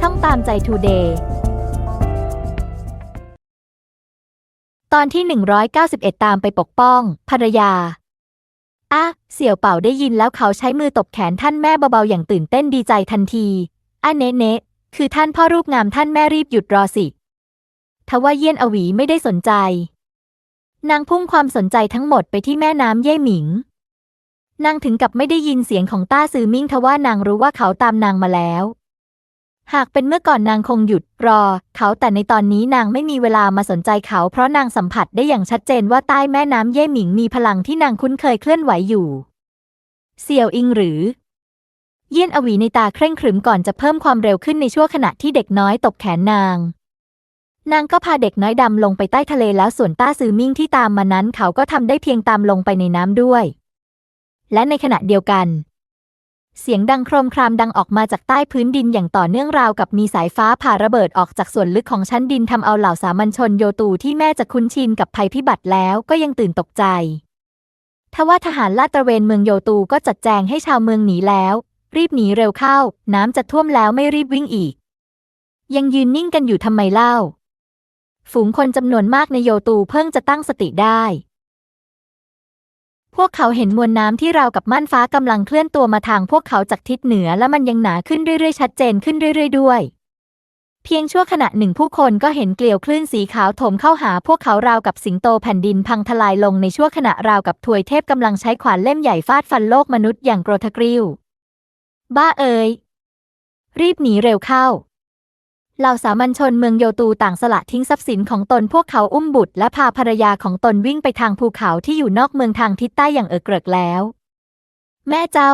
ช่องตามใจทูเดย์ตอนที่ 191 ตามไปปกป้อง ภรรยา อะ เสี่ยวเป่าได้ยินแล้วเขาใช้มือตบแขนท่านแม่เบาๆ อย่างตื่นเต้นดีใจทันทีอะเนเนะคือท่านพ่อรูปงามท่านแม่รีบหยุดรอสิทว่าเยี่ยนอวีไม่ได้สนใจ นางพุ่งความสนใจทั้งหมดไปที่แม่น้ำเย่หมิง นางถึงกับไม่ได้ยินเสียงของต้าซือมิ่งทว่านางรู้ว่าเขาตามนางมาแล้ว หากเป็นเมื่อก่อนนางคงหยุดรอ เขาแต่ในตอนนี้นางไม่มีเวลามาสนใจเขา เพราะนางสัมผัสได้อย่างชัดเจนว่าใต้แม่น้ำเย่หมิงมีพลังที่นางคุ้นเคยเคลื่อนไหวอยู่ เสี่ยวอิงหรือ เยี่ยนอวีในตาเคร่งขรึมก่อนจะเพิ่มความเร็วขึ้นในชั่วขณะที่เด็กน้อยตบแขนนาง นางก็พาเด็กน้อยดำลงไปใต้ทะเลแล้วส่วนต้าซือมิ่งที่ตามมานั้นเขาก็ทำได้เพียงตามลงไปในน้ำด้วย และในขณะเดียวกัน เสียงดังโครมครามดังออกมาจากใต้พื้นดินอย่างต่อเนื่องราวกับมีสายฟ้าผ่าระเบิดออกจากส่วนลึกของชั้นดินทำเอาเหล่าสามัญชนโยตูที่แม่จะคุ้นชินกับภัยพิบัติแล้วก็ยังตื่นตกใจ ทว่าทหารลาดตระเวนเมืองโยตูก็จัดแจงให้ชาวเมืองหนีแล้ว รีบหนีเร็วเข้า น้ำจะท่วมแล้วไม่รีบวิ่งอีก ยังยืนนิ่งกันอยู่ทำไมเล่า ฝูงคนจำนวนมากในโยตูเพิ่งจะตั้งสติได้ พวกเขาเห็นมวลน้ำที่ราวกับม่านฟ้ากำลังเคลื่อนตัวมาทางพวกเขาจากทิศเหนือและมันยังหนาขึ้นเรื่อยๆชัดเจนขึ้นเรื่อยๆด้วย เพียงชั่วขณะหนึ่งผู้คนก็เห็นเกลียวคลื่นสีขาวถมเข้าหาพวกเขาราวกับสิงโตแผ่นดินพังทลายลงในชั่วขณะราวกับถวยเทพกำลังใช้ขวานเล่มใหญ่ฟาดฟันโลกมนุษย์อย่างโกรธกริ้ว บ้าเอ๋ยรีบหนีเร็วเข้า เหล่าสามัญชนเมืองโยตูต่างสละทิ้งทรัพย์สินของตนพวกเขาอุ้มบุตรและพาภรรยาของตนวิ่งไปทางภูเขาที่อยู่นอกเมืองทางทิศใต้อย่างเออเกริกแล้ว แม่เจ้า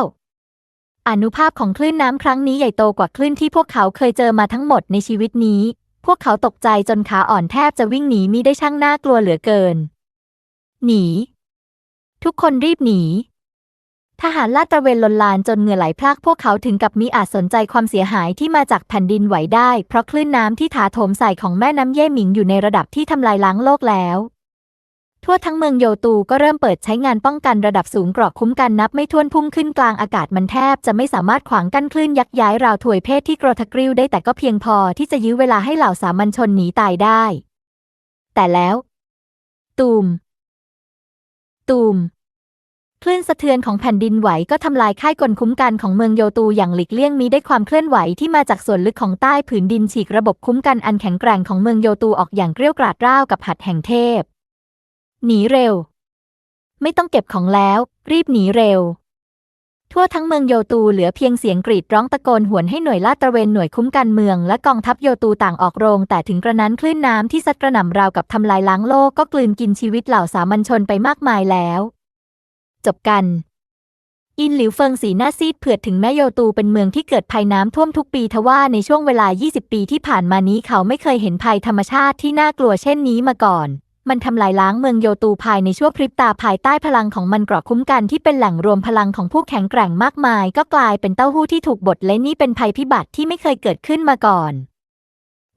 อนุภาพของคลื่นน้ำครั้งนี้ใหญ่โตกว่าคลื่นที่พวกเขาเคยเจอมาทั้งหมดในชีวิตนี้ พวกเขาตกใจจนขาอ่อนแทบจะวิ่งหนีมิได้ช่างน่ากลัวเหลือเกิน หนี ทุกคนรีบหนี ทหารลาดตระเวนลนลานจนเหงื่อไหลพรากพวกเขาถึงกับมิอาจสนใจความเสียหายที่มาจากแผ่นดินไหวได้ เพราะคลื่นน้ำที่ถาโถมใส่ของแม่น้ำเย่หมิงอยู่ในระดับที่ทำลายล้างโลกแล้ว ทั่วทั้งเมืองโยตูก็เริ่มเปิดใช้งานป้องกันระดับสูงเกราะคุ้มกันนับไม่ถ้วนพุ่งขึ้นกลางอากาศมันแทบจะไม่สามารถขวางกั้นคลื่นยักษ์ย้ายราวถวยเพศที่กรทกริ้วได้แต่ก็เพียงพอที่จะยื้อเวลาให้เหล่าสามัญชนหนีตายได้ แต่แล้ว ตูม ตูม คลื่นสะเทือนของแผ่นดินไหวก็ทำลายค่ายกลคุ้มกันของเมืองโยตูอย่างหลีกเลี่ยงมิได้ความเคลื่อนไหวที่มาจากส่วนลึกของใต้ผืนดินฉีกระบบคุ้มกันอันแข็งแกร่งของเมืองโยตูออกอย่างเกรี้ยวกราดราวกับหัดแห่งเทพ หนีเร็ว ไม่ต้องเก็บของแล้ว รีบหนีเร็ว ทั่วทั้งเมืองโยตูเหลือเพียงเสียงกรีดร้องตะโกนหวนให้หน่วยลาดตระเวนหน่วยคุ้มกันเมืองและกองทัพโยตูต่างออกโรง แต่ถึงกระนั้นคลื่นน้ำที่ซัดกระหน่ำราวกับทำลายล้างโลกก็กลืนกินชีวิตเหล่าสามัญชนไปมากมายแล้ว จบกัน อินหลิวเฟิงสีหน้าซีดเผือดถึงแม้โยตูเป็นเมืองที่เกิดภัยน้ำท่วมทุกปีทว่าในช่วงเวลา 20 ปีที่ผ่านมานี้เขาไม่เคยเห็นภัยธรรมชาติที่น่ากลัวเช่นนี้มาก่อน มันทำลายล้างเมืองโยตูภายในชั่วพริบตาภายใต้พลังของมันกราะคุ้มกันที่เป็นแหล่งรวมพลังของผู้แข็งแกร่งมากมาย ก็กลายเป็นเต้าหู้ที่ถูกบดและนี่เป็นภัยพิบัติที่ไม่เคยเกิดขึ้นมาก่อน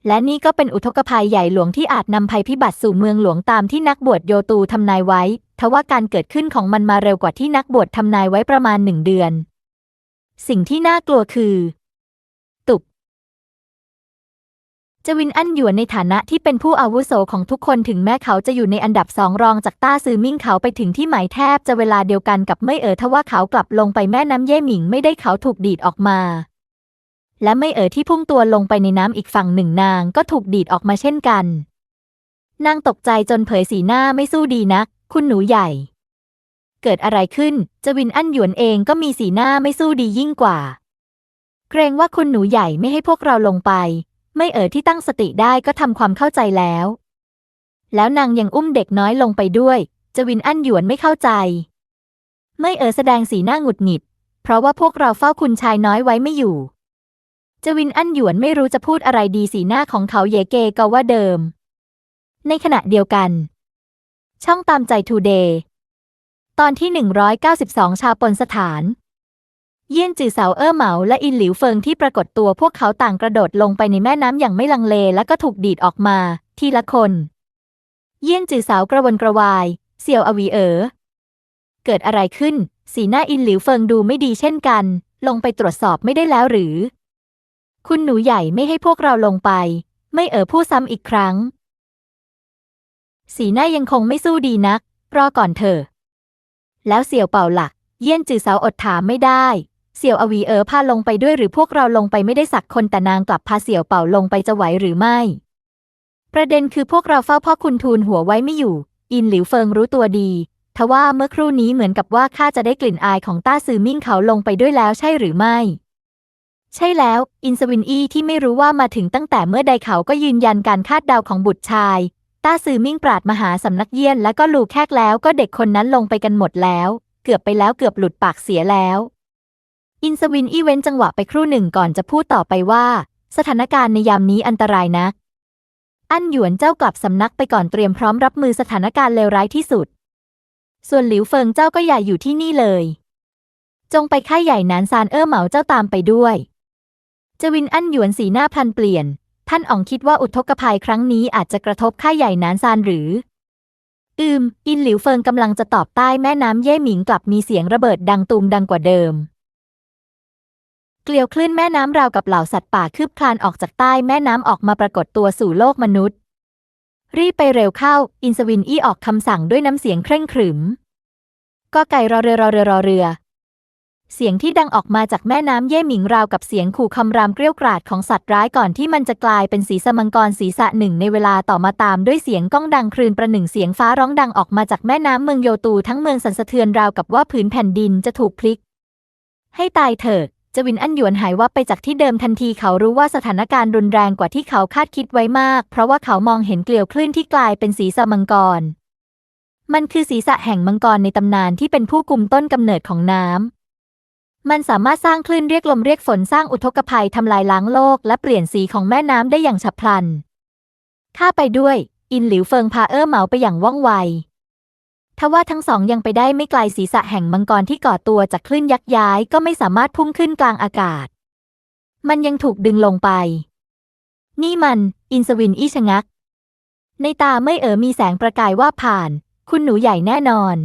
และนี่ก็เป็นอุทกภัยใหญ่หลวงที่อาจนำภัยพิบัติสู่เมืองหลวงตามที่นักบวชโยตูทำนายไว้ ทว่าการเกิดขึ้นของมันมาเร็วกว่าที่นักบวชทำนายไว้ประมาณหนึ่งเดือน สิ่งที่น่ากลัวคือ ตุบจวินอั้นหยวนในฐานะที่เป็นผู้อาวุโสของทุกคนถึงแม้เขาจะอยู่ในอันดับสองรองจากต้าซือมิ่งเขาไปถึงที่หมายแทบจะเวลาเดียวกันกับไม่เอ๋อทว่าเขากลับลงไปแม่น้ำเย่หมิงไม่ได้เขาถูกดีดออกมา และไม่เอ๋อที่พุ่งตัวลงไปในน้ำอีกฝั่งหนึ่งนางก็ถูกดีดออกมาเช่นกัน นางตกใจจนเผยสีหน้าไม่สู้ดีนัก คุณหนูใหญ่ เกิดอะไรขึ้นจวินอั้นหยวนเองก็มีสีหน้าไม่สู้ดียิ่งกว่า เกรงว่าคุณหนูใหญ่ไม่ให้พวกเราลงไป ไม่เอ๋อที่ตั้งสติได้ก็ทำความเข้าใจแล้ว แล้วนางยังอุ้มเด็กน้อยลงไปด้วยจวินอั้นหยวนไม่เข้าใจ ไม่เอ๋อแสดงสีหน้าหงุดหงิด เพราะว่าพวกเราเฝ้าคุณชายน้อยไว้ไม่อยู่จวินอั้นหยวนไม่รู้จะพูดอะไรดีสีหน้าของเขาเยเกก็ว่าเดิม ในขณะเดียวกัน ช่องตามใจทูเดย์ตอนที่ 192 ชาวปนสถาน เยี่ยนจือเสาเอ้อเหมาและอินหลิวเฟิงที่ปรากฏตัวพวกเขาต่างกระโดดลงไปในแม่น้ำอย่างไม่ลังเลและก็ถูกดีดออกมาทีละคน เยี่ยนจือสาวกระวนกระวาย เสี่ยวอวีเอ๋อเกิดอะไรขึ้น สีหน้าอินหลิวเฟิงดูไม่ดีเช่นกัน ลงไปตรวจสอบไม่ได้แล้วหรือ คุณหนูใหญ่ไม่ให้พวกเราลงไป ไม่เอ่อพูดซ้ำอีกครั้ง สีหน้ายังคงไม่สู้ดีนัก รอก่อนเถอะแล้วเสี่ยวเป่าหลัก เยี่ยนจือเสาอดถามไม่ได้ เสี่ยวอวีเอ๋อพาลงไปด้วยหรือพวกเราลงไปไม่ได้สักคนแต่นางกลับพาเสี่ยวเป่าลงไปจะไหวหรือไม่ ประเด็นคือพวกเราเฝ้าพ่อคุณทูลหัวไว้ไม่อยู่ อินหลิวเฟิงรู้ตัวดีทว่าเมื่อครู่นี้เหมือนกับว่าข้าจะได้กลิ่นอายของต้าซือมิ่งเขาลงไปด้วยแล้วใช่หรือไม่ ใช่แล้ว อินสวินอี้ที่ไม่รู้ว่ามาถึงตั้งแต่เมื่อใดเขาก็ยืนยันการคาดเดาของบุตรชาย ต้าซือมิ่งปราดมหาสำนักเยี่ยนและก็ลูแคกแล้วก็เด็กคนนั้นลงไปกันหมดแล้ว เกือบไปแล้วเกือบหลุดปากเสียแล้ว อินสวินอีเว้นจังหวะไปครู่หนึ่งก่อนจะพูดต่อไปว่า สถานการณ์ในยามนี้อันตรายนักอั้นหยวนเจ้ากลับสำนักไปก่อนเตรียมพร้อมรับมือสถานการณ์เลวร้ายที่สุด ส่วนหลิวเฟิงเจ้าก็อย่าอยู่ที่นี่เลย จงไปค่ายใหญ่นานซานเอ้อเหมาเจ้าตามไปด้วยจวินอั้นหยวนสีหน้าพลันเปลี่ยน ท่านอ๋องคิดว่าอุทกภัยครั้งนี้อาจจะกระทบค่ายใหญ่นานซานหรือ อืม อินหลิวเฟิงกำลังจะตอบใต้แม่น้ำเย่หมิงกลับมีเสียงระเบิดดังตูมดังกว่าเดิม เกลียวคลื่นแม่น้ำราวกับเหล่าสัตว์ป่าคืบคลานออกจากใต้แม่น้ำออกมาปรากฏตัวสู่โลกมนุษย์ รีบไปเร็วเข้า อินสวินอี้ออกคำสั่งด้วยน้ำเสียงเคร่งขรึมก็ไก่รอเรือรอเรือรอเรือ เสียงที่ดังออกมาจากแม่น้ำเย่หมิงราวกับเสียงขู่คำรามเกรี้ยวกราดของสัตว์ร้ายก่อนที่มันจะกลายเป็นสีสมังกรศีรษะหนึ่งในเวลาต่อมาตามด้วยเสียงก้องดังครืนประหนึ่งเสียงฟ้าร้องดังออกมาจากแม่น้ำเมืองโยตูทั้งเมืองสั่นสะเทือนราวกับว่าผืนแผ่นดินจะถูกพลิก ให้ตายเถิดจวินอั้นหยวนหายวับไปจากที่เดิมทันทีเขารู้ว่าสถานการณ์รุนแรงกว่าที่เขาคาดคิดไว้มาก เพราะว่าเขามองเห็นเกลียวคลื่นที่กลายเป็นสีสมังกร มันคือศีรษะแห่งมังกรในตำนานที่เป็นผู้กุมต้นกำเนิดของน้ำ มันสามารถสร้างคลื่นเรียกลมเรียกฝนสร้างอุทกภัยทำลายล้างโลก และเปลี่ยนสีของแม่น้ำได้อย่างฉับพลัน ข้าไปด้วย อินหลิวเฟิงพาเอ้อเหมาไปอย่างว่องไวทว่าทั้งสองยังไปได้ไม่ไกลศีรษะแห่งมังกรที่ก่อตัวจากคลื่นยักย้ายก็ไม่สามารถพุ่งขึ้นกลางอากาศ มันยังถูกดึงลงไป นี่มัน อินสวินอี้ชะงัก ในตาไม่เอ๋อมีแสงประกายว่าผ่าน คุณหนูใหญ่แน่นอน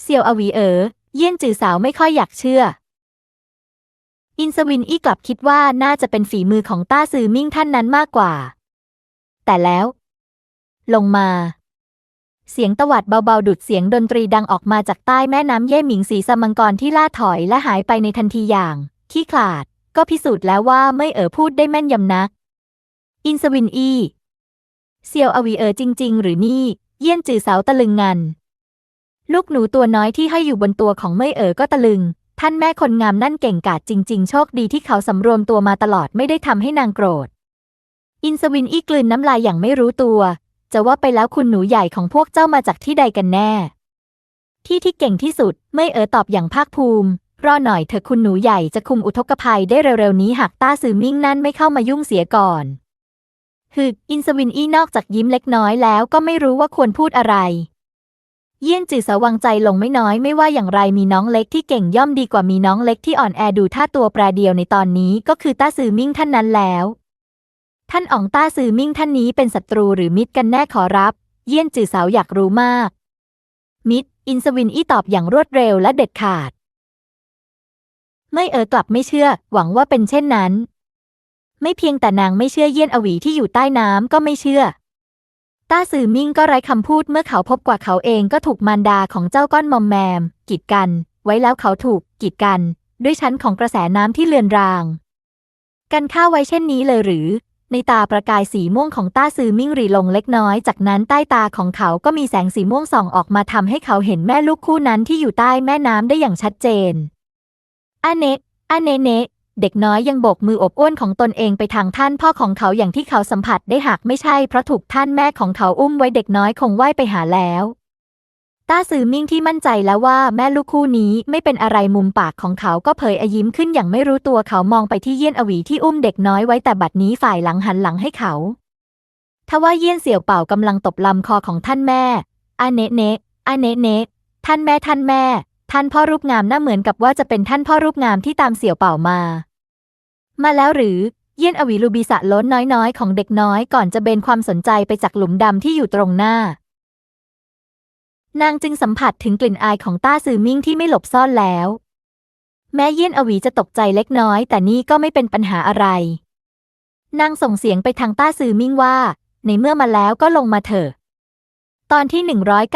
เซียวอวีเอ๋อ เยี่ยนจือสาวไม่ค่อยอยากเชื่อ อินสวินอี้กลับคิดว่าน่าจะเป็นฝีมือของต้าซือมิ่งท่านนั้นมากกว่า แต่แล้ว ลงมา เสียงตวัดเบาๆ ดุดเสียงดนตรีดังออกมาจากใต้แม่น้ำเย่หมิงสีสมังกรที่ล่าถอยและหายไปในทันทีอย่างขี้ขลาด ก็พิสูจน์แล้วว่าไม่เอ๋อพูดได้แม่นยำนัก อินสวินอี้เซียวอวีเอ๋อจริง ๆ หรือนี่ เยี่ยนจือสาวตะลึงงัน ลูกหนูตัวน้อยที่ให้อยู่บนตัวของเม่ยเอ๋อก็ตะลึง ท่านแม่คนงามนั่นเก่งกาจจริง ๆ โชคดีที่เขาสำรวมตัวมาตลอดไม่ได้ทำให้นางโกรธ อินสวินอีกลืนน้ำลายอย่างไม่รู้ตัว จะว่าไปแล้วคุณหนูใหญ่ของพวกเจ้ามาจากที่ใดกันแน่ ที่ที่เก่งที่สุดเม่ยเอ๋อตอบอย่างภาคภูมิรอหน่อยเถอะคุณหนูใหญ่จะคุมอุทกภัยได้เร็วๆนี้หากต้าซือมิ่งนั่นไม่เข้ามายุ่งเสียก่อนฮึอินสวินอีนอกจากยิ้มเล็กน้อยแล้วก็ไม่รู้ว่าควรพูดอะไร เยี่ยนจือสวังใจลงไม่น้อยไม่ว่าอย่างไรมีน้องเล็กที่เก่งย่อมดีกว่ามีน้องเล็กที่อ่อนแอดูท่าตัวแปรเดียวในตอนนี้ก็คือต้าซือมิ่งท่านนั้นแล้ว ท่านอ๋องต้าซือมิ่งท่านนี้เป็นศัตรูหรือมิตรกันแน่ขอรับ เยี่ยนจือสาวอยากรู้มาก มิตร อินสวินอี้ตอบอย่างรวดเร็วและเด็ดขาด ไม่เออกลับไม่เชื่อ หวังว่าเป็นเช่นนั้น ไม่เพียงแต่นางไม่เชื่อเยี่ยนอวีที่อยู่ใต้น้ำก็ไม่เชื่อ ต้าสื่อมิ่งก็ไร้คำพูดเมื่อเขาพบกว่าเขาเองก็ถูกมารดาของเจ้าก้อนมอมแมม กีดกัน ไว้แล้วเขาถูก กีดกัน ด้วยชั้นของกระแสน้ำที่เลือนราง กันข้าไว้เช่นนี้เลยหรือ ในตาประกายสีม่วงของต้าซือมิ่งหรีลงเล็กน้อย จากนั้นใต้ตาของเขาก็มีแสงสีม่วงส่องออกมาทำให้เขาเห็นแม่ลูกคู่นั้นที่อยู่ใต้แม่น้ำได้อย่างชัดเจนอเนะอเนเน เด็กน้อยยังโบกมืออบอ้วนของตนเองไปทางท่านพ่อของเขาอย่างที่เขาสัมผัสได้หากไม่ใช่เพราะถูกท่านแม่ของเขาอุ้มไว้เด็กน้อยคงว่ายไปหาแล้วต้าซือมิ่งที่มั่นใจแล้วว่าแม่ลูกคู่นี้ไม่เป็นอะไรมุมปากของเขาก็เผยอยิ้มขึ้นอย่างไม่รู้ตัวเขามองไปที่เยี่ยนอวีที่อุ้มเด็กน้อยไว้แต่บัดนี้ฝ่ายหลังหันหลังให้เขาทว่าเยี่ยนเสี่ยวเป่ากำลังตบลำคอของท่านแม่อาเนะเนะอาเนะเนะท่านแม่ท่านแม่ ท่านพ่อรูปงามน่าเหมือนกับว่าจะเป็นท่านพ่อรูปงามที่ตามเสี่ยวเป่ามา มาแล้วหรือ เยี่ยนอวีลูบีสะล้นน้อยๆ ของเด็กน้อยก่อนจะเบนความสนใจไปจากหลุมดำที่อยู่ตรงหน้า นางจึงสัมผัสถึงกลิ่นอายของต้าซือมิ่งที่ไม่หลบซ่อนแล้ว แม้เยี่ยนอวีจะตกใจเล็กน้อย แต่นี่ก็ไม่เป็นปัญหาอะไร นางส่งเสียงไปทางต้าซือมิ่งว่า ในเมื่อมาแล้วก็ลงมาเถอะ ตอนที่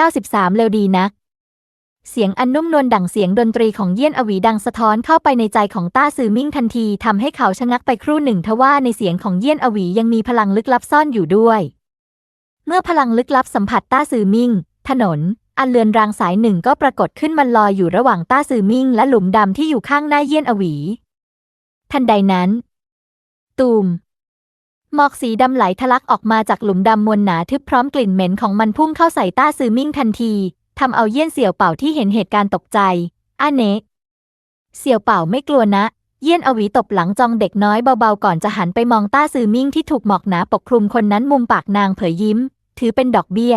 193 เร็วดีนัก เสียงอันนุ่มนวลดั่งเสียงดนตรีของเยี่ยนอวีดังสะท้อนเข้าไปในใจของต้าซือมิ่งทันทีทำให้เขาชะงักไปครู่หนึ่งทว่าในเสียงของเยี่ยนอวียังมีพลังลึกลับซ่อนอยู่ด้วย เมื่อพลังลึกลับสัมผัสต้าซือมิ่ง ถนน อันเลือนรางสายหนึ่งก็ปรากฏขึ้นมันลอยอยู่ระหว่างต้าซือมิ่งและหลุมดำที่อยู่ข้างหน้าเยี่ยนอวี ทันใดนั้น ตูมหมอกสีดำไหลทะลักออกมาจากหลุมดำมวลหนาทึบพร้อมกลิ่นเหม็นของมันพุ่งเข้าใส่ต้าซือมิ่งทันที ทำเอาเยี่ยนเสี่ยวเป่าที่เห็นเหตุการณ์ตกใจอาเนะเสี่ยวเป่าไม่กลัวนะ เยี่ยนอวีตบหลังจองเด็กน้อยเบาๆก่อนจะหันไปมองต้าซือมิ่งที่ถูกหมอกหนาปกคลุมคนนั้นมุมปากนางเผยยิ้ม ถือเป็นดอกเบี้ย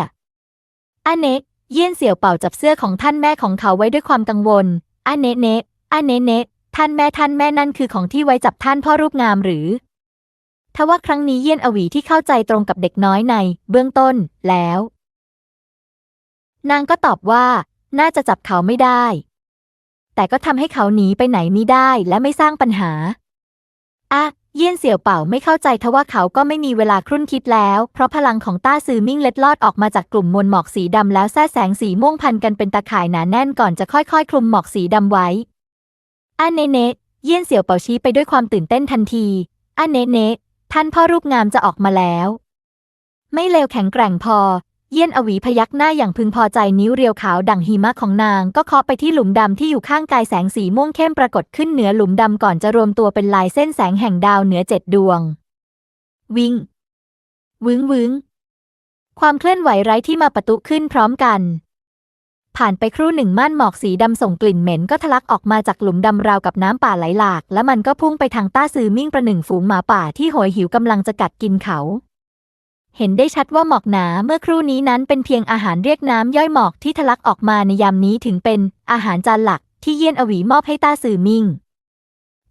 อาเนะเยี่ยนเสี่ยวเป่าจับเสื้อของท่านแม่ของเขาไว้ด้วยความกังวลอาเนเนะอาเนเนะท่านแม่ท่านแม่นั่นคือของที่ไว้จับท่านพ่อรูปงามหรือทว่าครั้งนี้เยี่ยนอวีที่เข้าใจตรงกับเด็กน้อยใน เบื้องต้นแล้ว นางก็ตอบว่า น่าจะจับเขาไม่ได้ แต่ก็ทำให้เขาหนีไปไหนมิได้และไม่สร้างปัญหา อะ เยี่ยนเสี่ยวเป่าไม่เข้าใจทว่าเขาก็ไม่มีเวลาครุ่นคิดแล้ว เพราะพลังของต้าซือมิ่งเล็ดลอดออกมาจากกลุ่มมวลหมอกสีดำแล้วแท้แสงสีม่วงพันกันเป็นตาข่ายหนาแน่นก่อนจะค่อยๆ คลุมหมอกสีดำไว้อาเนเนเยี่ยนเสี่ยวเป่าชี้ไปด้วยความตื่นเต้นทันทีอาเนเนท่านพ่อรูปงามจะออกมาแล้ว ไม่เลวแข็งแกร่งพอ เยี่ยนอวีพยักหน้าอย่างพึงพอใจนิ้วเรียวขาวดั่งหิมะของนาง ก็เคาะไปที่หลุมดำที่อยู่ข้างกายแสงสีม่วงเข้มปรากฏขึ้นเหนือหลุมดำก่อนจะรวมตัวเป็นลายเส้นแสงแห่งดาวเหนือเจ็ดดวง วิงวึงวึงความเคลื่อนไหวไร้ที่มาประตุขึ้นพร้อมกัน ผ่านไปครู่หนึ่งม่านหมอกสีดำส่งกลิ่นเหม็นก็ทะลักออกมาจากหลุมดำราวกับน้ำป่าไหลหลาก และมันก็พุ่งไปทางต้าซือมิ่งประหนึ่งฝูงหมาป่าที่โหยหิวกำลังจะกัดกินเขา เห็นได้ชัดว่าหมอกหนาเมื่อครู่นี้นั้นเป็นเพียงอาหารเรียกน้ำย่อยหมอกที่ทะลักออกมาในยามนี้ถึงเป็นอาหารจานหลักที่เยี่ยนอวีมอบให้ต้าซื่อมิง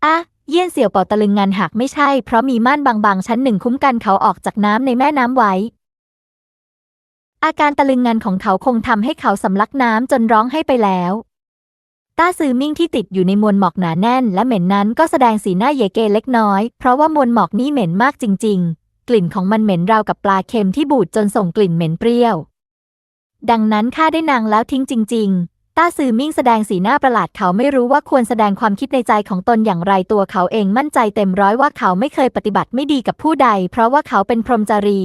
อะเยี่ยนเสี่ยวเป่าตะลึงงานหากไม่ใช่ เพราะมีม่านบางๆ ชั้นหนึ่งคุ้มกันเขาออกจากน้ำในแม่น้ำไว้ อาการตะลึงงันของเขาคงทำให้เขาสำลักน้ำจนร้องให้ไปแล้ว ต้าซือมิ่งที่ติดอยู่ในมวลหมอกหนาแน่น และเหม็นนั้นก็แสดงสีหน้าเยเกเล็กน้อย เพราะว่ามวลหมอกนี้เหม็นมากจริง ๆ กลิ่นของมันเหม็นราวกับปลาเค็มที่บูดจนส่งกลิ่นเหม็นเปรี้ยว ดังนั้นข้าได้นางแล้วทิ้งจริง ๆ ต้าซือมิ่งแสดงสีหน้าประหลาดเขาไม่รู้ว่าควรแสดงความคิดในใจของตนอย่างไรตัวเขาเองมั่นใจเต็มร้อยว่าเขาไม่เคยปฏิบัติไม่ดีกับผู้ใด เพราะว่าเขาเป็นพรหมจารี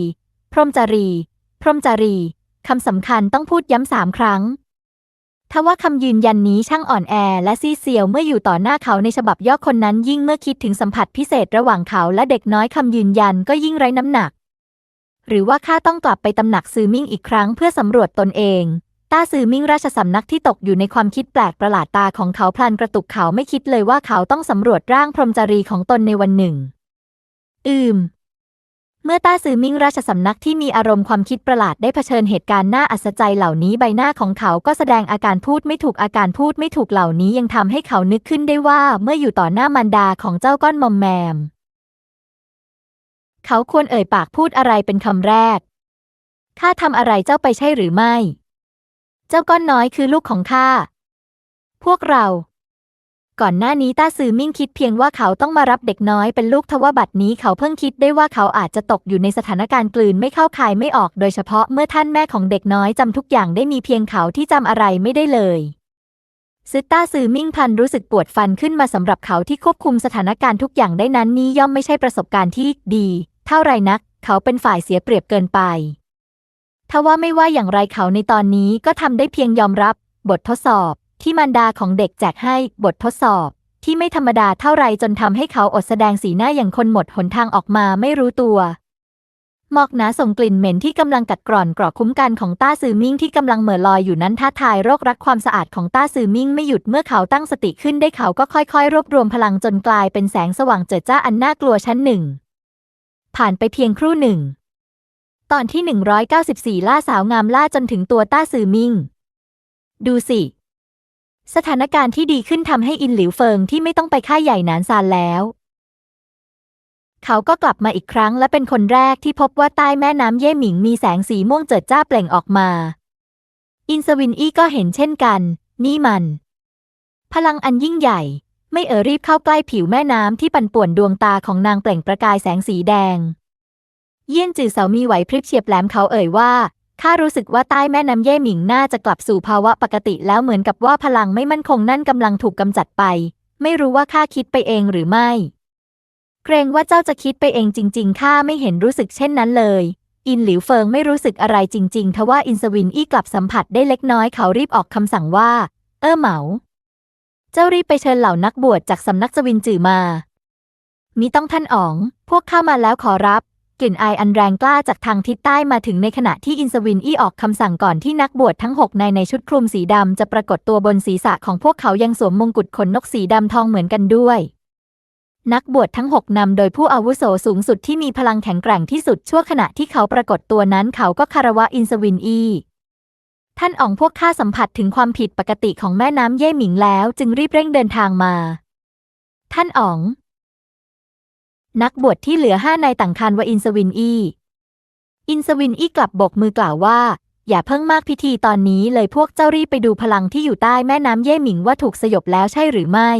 พรหมจารี พรหมจารีคำสำคัญต้องพูดย้ำสามครั้ง ทว่าคำยืนยันนี้ช่างอ่อนแอและซีเซียวเมื่ออยู่ต่อหน้าเขาในฉบับย่อคนนั้นยิ่งเมื่อคิดถึงสัมผัสพิเศษระหว่างเขาและเด็กน้อยคำยืนยันก็ยิ่งไร้น้ำหนัก หรือว่าข้าต้องกลับไปตำหนักซือมิ่งอีกครั้งเพื่อสำรวจตนเองต้าซือมิ่งราชสำนักที่ตกอยู่ในความคิดแปลกประหลาดตาของเขาพลันกระตุกเขาไม่คิดเลยว่าเขาต้องสำรวจร่างพรหมจารีของตนในวันหนึ่ง อืม เมื่อต้าซือมิงราชสำนักที่มีอารมณ์ความคิดประหลาดได้เผชิญเหตุการณ์น่าอัศจรรย์เหล่านี้ใบหน้าของเขาก็แสดงอาการพูดไม่ถูกอาการพูดไม่ถูกเหล่านี้ยังทำให้เขานึกขึ้นได้ว่าเมื่ออยู่ต่อหน้ามารดาของเจ้าก้อนมอมแมม เขาควรเอ่ยปากพูดอะไรเป็นคำแรกข้าทำอะไรเจ้าไปใช่หรือไม่ เจ้าก้อนน้อยคือลูกของข้าพวกเรา ก่อนหน้านี้ต้าซือมิ่งคิดเพียงว่าเขาต้องมารับเด็กน้อยเป็นลูกทว่าบัดนี้เขาเพิ่งคิดได้ว่าเขาอาจจะตกอยู่ในสถานการณ์กลืนไม่เข้าคายไม่ออกโดยเฉพาะเมื่อท่านแม่ของเด็กน้อยจำทุกอย่างได้มีเพียงเขาที่จำอะไรไม่ได้เลยซึต้าซือมิ่งพันรู้สึกปวดฟันขึ้นมาสำหรับเขาที่ควบคุมสถานการณ์ทุกอย่างได้นั้นนี้ย่อมไม่ใช่ประสบการณ์ที่ดี เท่าไรนัก เขาเป็นฝ่ายเสียเปรียบเกินไปทว่าไม่ว่าอย่างไรเขาในตอนนี้ก็ทำได้เพียงยอมรับบททดสอบ ที่มารดาของเด็กแจกให้บททดสอบ ที่ไม่ธรรมดาเท่าไรจนทำให้เขาอดแสดงสีหน้าอย่างคนหมดหนทางออกมาไม่รู้ตัวหมอกหนาส่งกลิ่นเหม็นที่กำลังกัดกร่อนกรอกคุ้มกันของต้าซือมิ่งที่กำลังเหม่อลอยอยู่นั้นท้าทายโรครักความสะอาดของต้าซือมิ่งไม่หยุดเมื่อเขาตั้งสติขึ้นได้เขาก็ค่อยๆ รวบรวมพลังจนกลายเป็นแสงสว่างเจิดจ้าอันน่ากลัวชั้นหนึ่ง ผ่านไปเพียงครู่หนึ่ง ตอนที่ 194 ล่าสาวงามล่าจนถึงตัวต้าซือมิ่ง ดูสิ สถานการณ์ที่ดีขึ้นทำให้อินหลิวเฟิงที่ไม่ต้องไปค่ายใหญ่หนานซานแล้ว เขาก็กลับมาอีกครั้งและเป็นคนแรกที่พบว่าใต้แม่น้ำเย่หมิงมีแสงสีม่วงเจิดจ้าเปล่งออกมา อินสวินอี้ก็เห็นเช่นกัน นี่มัน พลังอันยิ่งใหญ่ ไม่เอ่อรีบเข้าใกล้ผิวแม่น้ำที่ปั่นป่วนดวงตาของนางเปล่งประกายแสงสีแดง เยี่ยนจือเสามีไหวพริบเฉียบแหลมเขาเอ่ยว่า ข้ารู้สึกว่าใต้แม่น้ำเย่หมิงน่าจะกลับสู่ภาวะปกติแล้วเหมือนกับว่าพลังไม่มั่นคงนั่นกำลังถูกกำจัดไป ไม่รู้ว่าข้าคิดไปเองหรือไม่ เกรงว่าเจ้าจะคิดไปเองจริง ๆ ข้าไม่เห็นรู้สึกเช่นนั้นเลย อินหลิวเฟิงไม่รู้สึกอะไรจริง ๆ ทว่าอินสวินอี้กลับสัมผัสได้เล็กน้อยเขารีบออกคำสั่งว่า เออเหมา เจ้ารีบไปเชิญเหล่านักบวชจากสำนักจวินจือมามีต้องท่านอ๋อง พวกข้ามาแล้วขอรับ กลิ่นอายอันแรงกล้าจากทางทิศใต้มาถึงในขณะที่อินสวินอี้ออกคำสั่งก่อนที่นักบวชทั้งหกนายในชุดคลุมสีดำจะปรากฏตัวบนศีรษะของพวกเขายังสวมมงกุฎขนนกสีดำทองเหมือนกันด้วย นักบวชทั้งหกนำโดยผู้อาวุโสสูงสุดที่มีพลังแข็งแกร่งที่สุดชั่วขณะที่เขาปรากฏตัวนั้นเขาก็คารวะอินสวินอีท่านอองพวกข้าสัมผัสถึงความผิดปกติของแม่น้ำเย่หมิงแล้ว จึงรีบเร่งเดินทางมา ท่านอ๋อง นักบวชที่เหลือห้านายต่างคันว่าอินสวินอี อินสวินอีกลับบกมือกล่าวว่า อย่าเพิ่งมากพิธีตอนนี้เลยพวกเจ้ารีบไปดูพลังที่อยู่ใต้แม่น้ำเย่หมิงว่าถูกสยบแล้วใช่หรือไม่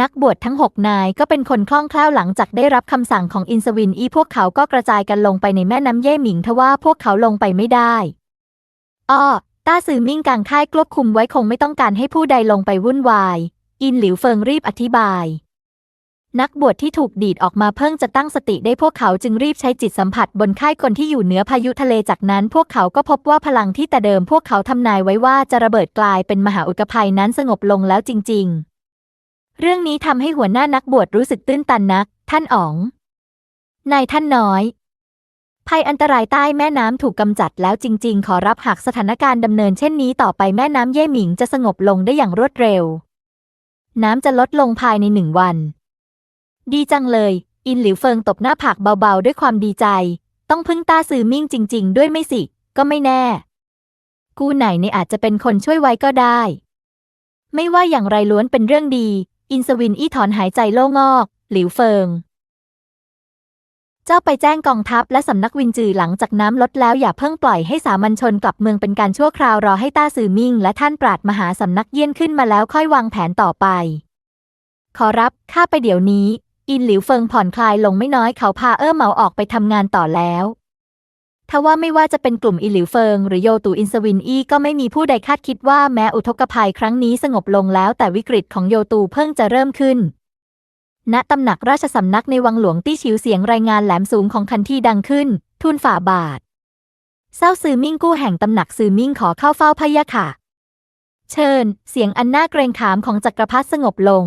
นักบวชทั้งหกนายก็เป็นคนคล่องแคล่วหลังจากได้รับคำสั่งของอินสวินอีพวกเขาก็กระจายกันลงไปในแม่น้ำเย่หมิงทว่าพวกเขาลงไปไม่ได้อ้อต้าซือมิ่งกางค่ายควบคุมไว้คงไม่ต้องการให้ผู้ใดลงไปวุ่นวาย อินหลิวเฟิงรีบอธิบาย นักบวชที่ถูกดีดออกมาเพิ่งจะตั้งสติได้พวกเขาจึงรีบใช้จิตสัมผัสบนค่ายคนที่อยู่เหนือพายุทะเลจากนั้น พวกเขาก็พบว่าพลังที่แต่เดิมพวกเขาทำนายไว้ว่าจะระเบิดกลายเป็นมหาอุกภัยนั้นสงบลงแล้วจริง ๆ เรื่องนี้ทำให้หัวหน้านักบวชรู้สึกตื้นตันนัก ท่านอ๋อง นายท่านน้อย ภัยอันตรายใต้แม่น้ำถูกกำจัดแล้วจริง ๆ ขอรับหากสถานการณ์ดำเนินเช่นนี้ต่อไปแม่น้ำเย่หมิงจะสงบลงได้อย่างรวดเร็ว น้ำจะลดลงภายในหนึ่งวัน ดีจังเลย อินหลิวเฟิงตบหน้าผากเบาๆ ด้วยความดีใจ ต้องพึ่งต้าซือมิ่งจริง ๆ ด้วยไม่สิ ก็ไม่แน่ กูไหนในอาจจะเป็นคนช่วยไว้ก็ได้ ไม่ว่าอย่างไรล้วนเป็นเรื่องดี อินสวินอี้ถอนหายใจโล่งอก หลิวเฟิง เจ้าไปแจ้งกองทัพและสำนักวินจือหลังจากน้ำลดแล้วอย่าเพิ่งปล่อยให้สามัญชนกลับเมืองเป็นการชั่วคราวรอให้ต้าซือมิ่ง และท่านปราดมหาสำนักเยี่ยนขึ้นมาแล้วค่อยวางแผนต่อไป ขอรับข้าไปเดี๋ยวนี้ อินหลิวเฟิงผ่อนคลายลงไม่น้อยเขาพาเอ้อเหมาออกไปทำงานต่อแล้วทว่าไม่ว่าจะเป็นกลุ่มอินหลิวเฟิง หรือโยตูอินสวินอี้ก็ไม่มีผู้ใดคาดคิดว่าแม้อุทกภัยครั้งนี้สงบลงแล้วแต่วิกฤตของโยตูเพิ่งจะเริ่มขึ้น ณตำหนักราชสำนักในวังหลวงตี้ชิวเสียงรายงานแหลมสูงของคันที่ดังขึ้นทูลฝ่าบาทเศร้าซือมิ่งกู้แห่งตำหนักซือมิ่งขอเข้าเฝ้าพะยะค่ะ เชิญ เสียงอันน่าเกรงขามของจักรพรรดิสงบลง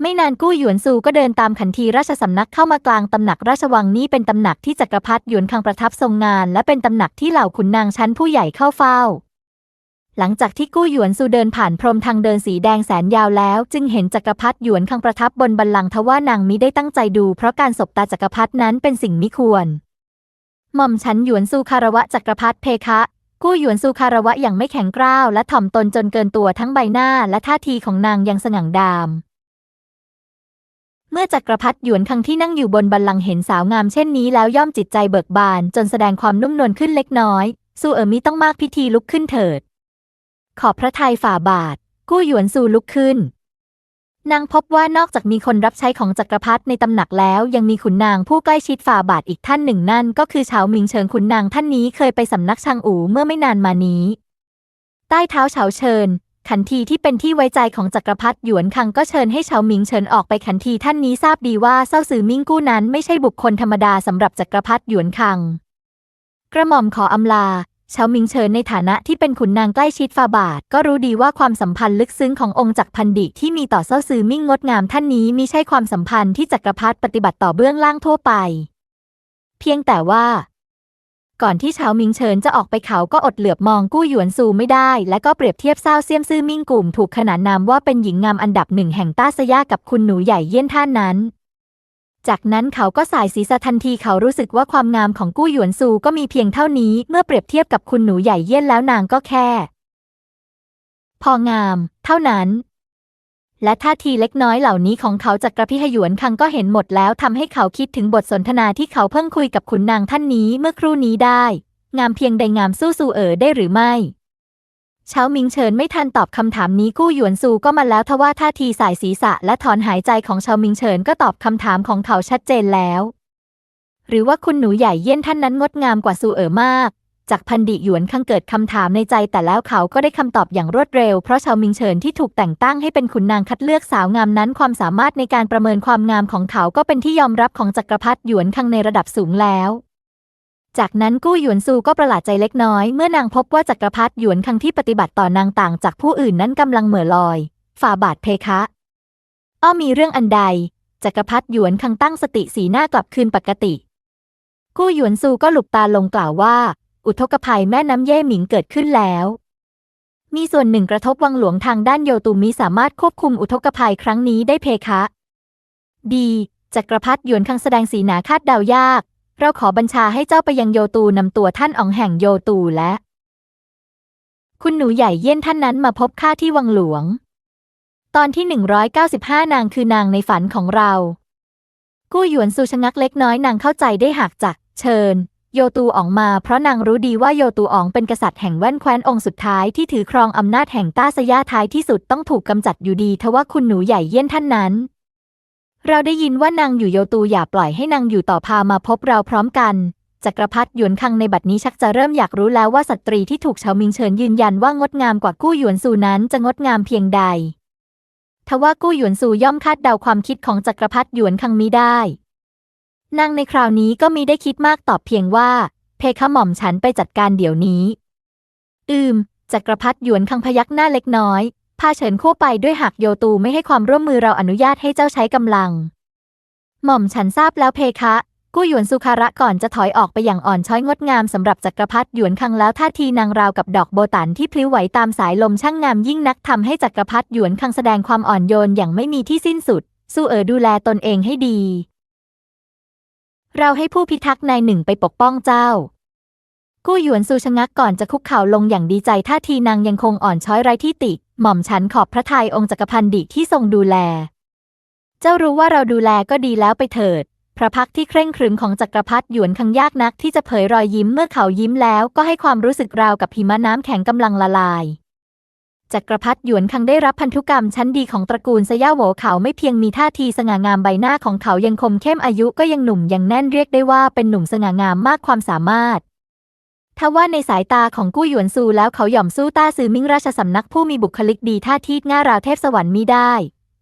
ไม่นานกู้หยวนซูก็เดินตามขันทีราชสำนักเข้ามากลางตำหนักราชวังนี้เป็นตำหนักที่จักรพรรดิหยวนคังประทับทรงงาน และเป็นตำหนักที่เหล่าขุนนางชั้นผู้ใหญ่เข้าเฝ้า หลังจากที่กู้หยวนซูเดินผ่านพรมทางเดินสีแดงแสนยาวแล้ว จึงเห็นจักรพรรดิหยวนคังประทับบนบัลลังก์ทว่านางมิได้ตั้งใจดู เพราะการสบตาจักรพรรดินั้นเป็นสิ่งมิควรหม่อมฉันหยวนซูคารวะจักรพรรดิเพคะกู้หยวนซูคารวะอย่างไม่แข็งกร้าวและถ่อมตนจนเกินตัวทั้งใบหน้าและท่าทีของนางยังสง่างดาม มื่อจักรพรรดิหยวนคังที่นั่งอยู่บนบัลลังก์เห็นสาวงามเช่นนี้แล้วย่อมจิตใจเบิกบาน จนแสดงความนุ่มนวลขึ้นเล็กน้อยซูเอ๋อมิต้องมากพิธีลุกขึ้นเถิด ขอบพระทัยฝ่าบาท กู้หยวนซูลุกขึ้น นางพบว่านอกจากมีคนรับใช้ของจักรพรรดิในตำหนักแล้วยังมีขุนนางผู้ใกล้ชิดฝ่าบาทอีกท่านหนึ่งนั่น ก็คือเฉาหมิงเฉิงขุนนางท่านนี้เคยไปสำนักชางอู่เมื่อไม่นานมานี้ ใต้เท้าเฉาเชิญ ขันทีที่เป็นที่ไว้ใจของจักรพรรดิหยวนคังก็เชิญให้เฉาหมิงเฉินออกไปขันทีท่านนี้ทราบดีว่าเศร้าซือมิ่งกู้นั้นไม่ใช่บุคคลธรรมดาสำหรับจักรพรรดิหยวนคัง กระหม่อมขออำลาเฉาหมิงเฉินในฐานะที่เป็นขุนนางใกล้ชิดฟาบาท ก็รู้ดีว่าความสัมพันธ์ลึกซึ้งขององค์จักรพันดิที่มีต่อเศร้าซือมิ่งงดงามท่านนี้มิใช่ความสัมพันธ์ที่จักรพรรดิปฏิบัติต่อเบื้องล่างทั่วไป เพียงแต่ว่า ก่อนที่เฉาหมิงเฉินจะออกไปเขาก็อดเหลือบมองกู้หยวนซูไม่ได้ และก็เปรียบเทียบเศร้าเซียมซื่อมิ่งกลุ่มถูกขนานนามว่าเป็นหญิงงามอันดับหนึ่งแห่งต้าสยากับคุณหนูใหญ่เยี่ยนท่านนั้น จากนั้นเขาก็สายศีรษะทันทีเขารู้สึกว่าความงามของกู้หยวนซูก็มีเพียงเท่านี้ เมื่อเปรียบเทียบกับคุณหนูใหญ่เยี่ยนแล้วนางก็แค่ พองาม เท่านั้น และท่าทีเล็กน้อยเหล่านี้ของเขาจากกระพิหยวนคังก็เห็นหมดแล้วทำให้เขาคิดถึงบทสนทนาที่เขาเพิ่งคุยกับขุนนางท่านนี้เมื่อครู่นี้ได้ งามเพียงใดงามสู้ซูเอ๋อได้หรือไม่เช้ามิงเฉินไม่ทันตอบคำถามนี้กู้หยวนซูก็มาแล้วทว่าท่าทีสายศีรษะและถอนหายใจของเชามิงเฉินก็ตอบคำถามของเขาชัดเจนแล้ว หรือว่าคุณหนูใหญ่เยี่ยนท่านนั้นงดงามกว่าซูเอ๋อมาก จากพันดิหยวนคังเกิดคำถามในใจแต่แล้วเขาก็ได้คำตอบอย่างรวดเร็ว เพราะชาวมิงเฉินที่ถูกแต่งตั้งให้เป็นขุนนางคัดเลือกสาวงามนั้น ความสามารถในการประเมินความงามของเขาก็เป็นที่ยอมรับของจักรพรรดิหยวนคังในระดับสูงแล้วจากนั้นกู้หยวนซูก็ประหลาดใจเล็กน้อย เมื่อนางพบว่าจักรพรรดิหยวนคังที่ปฏิบัติต่อนางต่างจากผู้อื่นนั้นกำลังเหม่อลอย ฝ่าบาทเพคะ อ้อมีเรื่องอันใด จักรพรรดิหยวนคังตั้งสติสีหน้ากลับคืนปกติ กู้หยวนซูก็หลุบตาลงกล่าวว่า อุทกภัยแม่น้ำเย่หมิงเกิดขึ้นแล้ว มีส่วนหนึ่งกระทบวังหลวงทางด้านโยตูมิสามารถควบคุมอุทกภัยครั้งนี้ได้เพคะ ดีจักรพรรดิหยวนคังแสดงสีหนาคาดเดายาก เราขอบัญชาให้เจ้าไปยังโยตูนำตัวท่านอองแห่งโยตูและ คุณหนูใหญ่เยี่ยนท่านนั้นมาพบข้าที่วังหลวง ตอนที่ 195 นางคือนางในฝันของเรา กู้หยวนซูชะงักเล็กน้อยนางเข้าใจได้หากจัก เชิญ โยตูอ๋องมาเพราะนางรู้ดีว่าโยตูอ๋องเป็นกษัตริย์แห่งแว่นแคว้นองค์สุดท้ายที่ถือครองอำนาจแห่งต้าสยาท้ายที่สุดต้องถูกกำจัดอยู่ดีทว่าคุณหนูใหญ่เยี่ยนท่านนั้น เราได้ยินว่านางอยู่โยตูอย่าปล่อยให้นางอยู่ต่อพามาพบเราพร้อมกันจักรพรรดิหยวนคังในบัดนี้ชักจะเริ่มอยากรู้แล้วว่าสตรีที่ถูกเฉามิงเฉินยืนยันว่างดงามกว่ากู้หยวนซูนั้นจะงดงามเพียงใดทว่ากู้หยวนซูย่อมคาดเดาความคิดของจักรพรรดิหยวนคังมิได้ นางในคราวนี้ก็มีได้คิดมากตอบเพียงว่า เพคะหม่อมฉันไปจัดการเดี๋ยวนี้ อืม จักรพรรดิหยวนคังพยักหน้าเล็กน้อย พาเฉินคู่ไปด้วยหากโยตูไม่ให้ความร่วมมือเราอนุญาตให้เจ้าใช้กำลัง หม่อมฉันทราบแล้วเพคะ กู้หยวนสุคาระก่อนจะถอยออกไปอย่างอ่อนช้อยงดงามสำหรับจักรพรรดิหยวนคังแล้วท่าทีนางราวกับดอกโบตันที่พลิ้วไหวตามสายลมช่างงามยิ่งนักทำให้จักรพรรดิหยวนคังแสดงความอ่อนโยนอย่างไม่มีที่สิ้นสุด สู้เอ๋อดูแลตนเองให้ดี เราให้ผู้พิทักษ์นายหนึ่งไปปกป้องเจ้า กู้หยวนซูชะงักก่อนจะคุกเข่าลงอย่างดีใจท่าทีนางยังคงอ่อนช้อยไร้ที่ติ หม่อมฉันขอบพระทัยองค์จักรพันดิที่ทรงดูแล เจ้ารู้ว่าเราดูแลก็ดีแล้วไปเถิด พระพักที่เคร่งครึมของจักรพรรดิหยวนคังยากนักที่จะเผยรอยยิ้มเมื่อเขายิ้มแล้วก็ให้ความรู้สึกราวกับหิมะน้ำแข็งกำลังละลาย จักรพรรดิหยวนคังได้รับพันธุกรรมชั้นดีของตระกูลสย่าโหวเขาไม่เพียงมีท่าทีสง่างามใบหน้าของเขายังคมเข้มอายุก็ยังหนุ่มยังแน่นเรียกได้ว่าเป็นหนุ่มสง่างามมากความสามารถทว่าในสายตาของกู้หยวนซูแล้วเขาหย่อมสู้ต้าซือมิ่งราชสำนักผู้มีบุคลิกดีท่าทีง่าราวเทพสวรรค์มิได้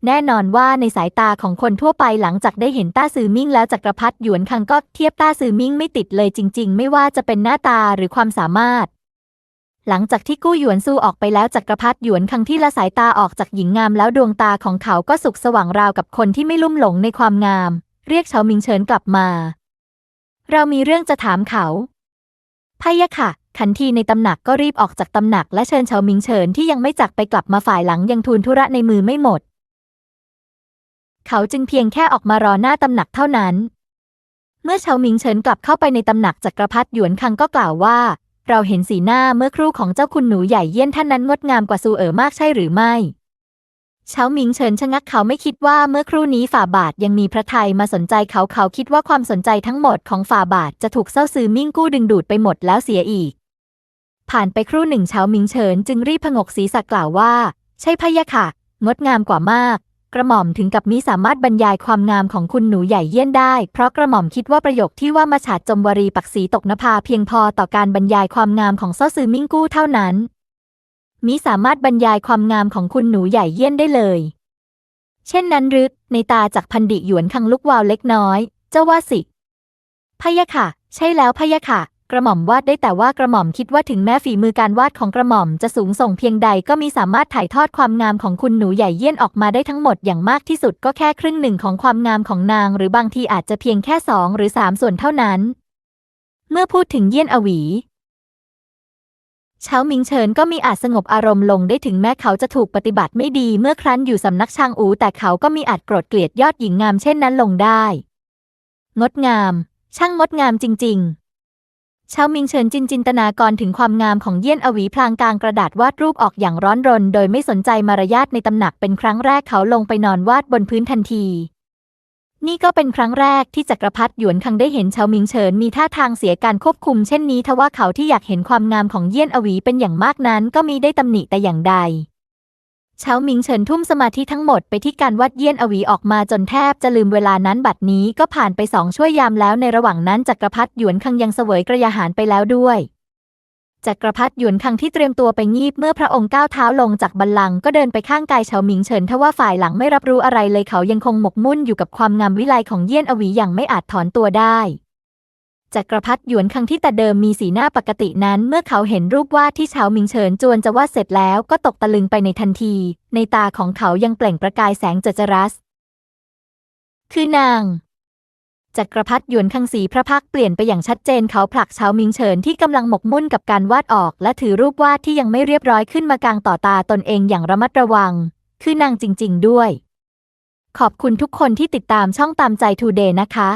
แน่นอนว่าในสายตาของคนทั่วไปหลังจากได้เห็นต้าซือมิ่งแล้วจักรพรรดิหยวนคังก็เทียบต้าซือมิ่งไม่ติดเลยจริง ๆ ไม่ว่าจะเป็นหน้าตาหรือความสามารถ หลังจากที่กู้หยวนซูออกไปแล้วจักรพรรดิหยวนคังที่ละสายตาออกจากหญิงงามแล้วดวงตาของเขาก็สุกสว่างราวกับคนที่ไม่ลุ่มหลงในความงาม เรียกเฉามิงเฉินกลับมา เรามีเรื่องจะถามเขาพยะค่ะขันทีในตำหนักก็รีบออกจากตำหนักและเชิญเฉามิงเฉินที่ยังไม่จักไปกลับมาฝ่ายหลังยังทูลธุระในมือไม่หมด เขาจึงเพียงแค่ออกมารอหน้าตำหนักเท่านั้น เมื่อเฉามิงเฉินกลับเข้าไปในตำหนักจักรพรรดิหยวนคังก็กล่าวว่า เราเห็นสีหน้าเมื่อครู่ของเจ้าคุณหนูใหญ่เยี่ยนท่านนั้นงดงามกว่าซูเอ๋อมากใช่หรือไม่เฉาหมิงเฉินชะงักเขาไม่คิดว่าเมื่อครู่นี้ฝ่าบาทยังมีพระไทยมาสนใจเขาเขาคิดว่าความสนใจทั้งหมดของฝ่าบาทจะถูกเศร้าซือมิ่งกู้ดึงดูดไปหมดแล้วเสียอีก ผ่านไปครู่หนึ่งเฉาหมิงเฉินจึงรีบผงกศีรษะกล่าวว่า ใช่พะยะค่ะ งดงามกว่ามาก กระหม่อมถึงกับมิสามารถบรรยายความงามของคุณหนูใหญ่เยี่ยนได้ เพราะกระหม่อมคิดว่าประโยคที่ว่ามาฉาดจมวรีปักษีตกนภาเพียงพอต่อการบรรยายความงามของเศร้าซือมิ่งกู้เท่านั้น มิสามารถบรรยายความงามของคุณหนูใหญ่เยี่ยนได้เลย เช่นนั้นหรือในตาจากพันดิหยวนคังลุกวาวเล็กน้อย เจ้าว่าสิพะยะค่ะ ใช่แล้วพะยะค่ะ กระหม่อมวาดได้แต่ว่ากระหม่อมคิดว่าถึงแม้ฝีมือการวาดของกระหม่อมจะสูงส่งเพียงใดก็มีสามารถถ่ายทอดความงามของคุณหนูใหญ่เยี่ยนออกมาได้ทั้งหมดอย่างมากที่สุดก็แค่ครึ่งหนึ่งของความงามของนาง หรือบางทีอาจจะเพียงแค่สองหรือสามส่วนเท่านั้น เมื่อพูดถึงเยี่ยนอวีเช้ามิงเฉินก็มีอาจสงบอารมณ์ลงได้ถึงแม้เขาจะถูกปฏิบัติไม่ดีเมื่อครั้นอยู่สำนักชางอูแต่เขาก็มีอาจโกรธเกลียดยอดหญิงงามเช่นนั้นลงได้ งดงาม ช่างงดงามจริง ๆ ช้ามิงเฉินจินจินตนากรถึงความงามของเยี่ยนอวีพลางกลางกระดาษวาดรูปออกอย่างร้อนรน โดยไม่สนใจมารยาทในตำหนักเป็นครั้งแรกเขาลงไปนอนวาดบนพื้นทันที นี่ก็เป็นครั้งแรกที่จักรพรรดิหยวนคังได้เห็นเฉาหมิงเฉินมีท่าทางเสียการควบคุมเช่นนี้ทว่าเขาที่อยากเห็นความงามของเยี่ยนอวีเป็นอย่างมากนั้น ก็มีได้ตำหนิแต่อย่างใด เฉาหมิงเฉินทุ่มสมาธิทั้งหมดไปที่การวัดเยี่ยนอวีออกมาจนแทบจะลืมเวลานั้นบัดนี้ก็ผ่านไปสองชั่วยามแล้วในระหว่างนั้นจักรพรรดิหยวนคังยังเสวยกระยาหารไปแล้วด้วยจักรพรรดิหยวนคังที่เตรียมตัวไปงีบเมื่อพระองค์ก้าวเท้าลงจากบัลลังก์ก็เดินไปข้างกายเฉาหมิงเฉินทว่าฝ่ายหลังไม่รับรู้อะไรเลยเขายังคงหมกมุ่นอยู่กับความงามวิไลของเยี่ยนอวีอย่างไม่อาจถอนตัวได้ จักรพรรดิหยวนคังที่แต่เดิมมีสีหน้าปกตินั้น เมื่อเขาเห็นรูปวาดที่เฉาหมิงเฉินจวนจะวาดเสร็จแล้วก็ตกตะลึงไปในทันที ในตาของเขายังเปล่งประกายแสงเจจรัส คือนางจักรพรรดิหยวนคังสีพระพักเปลี่ยนไปอย่างชัดเจนเขาผลักเฉาหมิงเฉินที่กำลังหมกมุ่นกับการวาดออก และถือรูปวาดที่ยังไม่เรียบร้อยขึ้นมากลางต่อตาตนเองอย่างระมัดระวัง คือนางจริง ๆ ด้วย ขอบคุณทุกคนที่ติดตามช่องตามใจทูเดย์นะคะ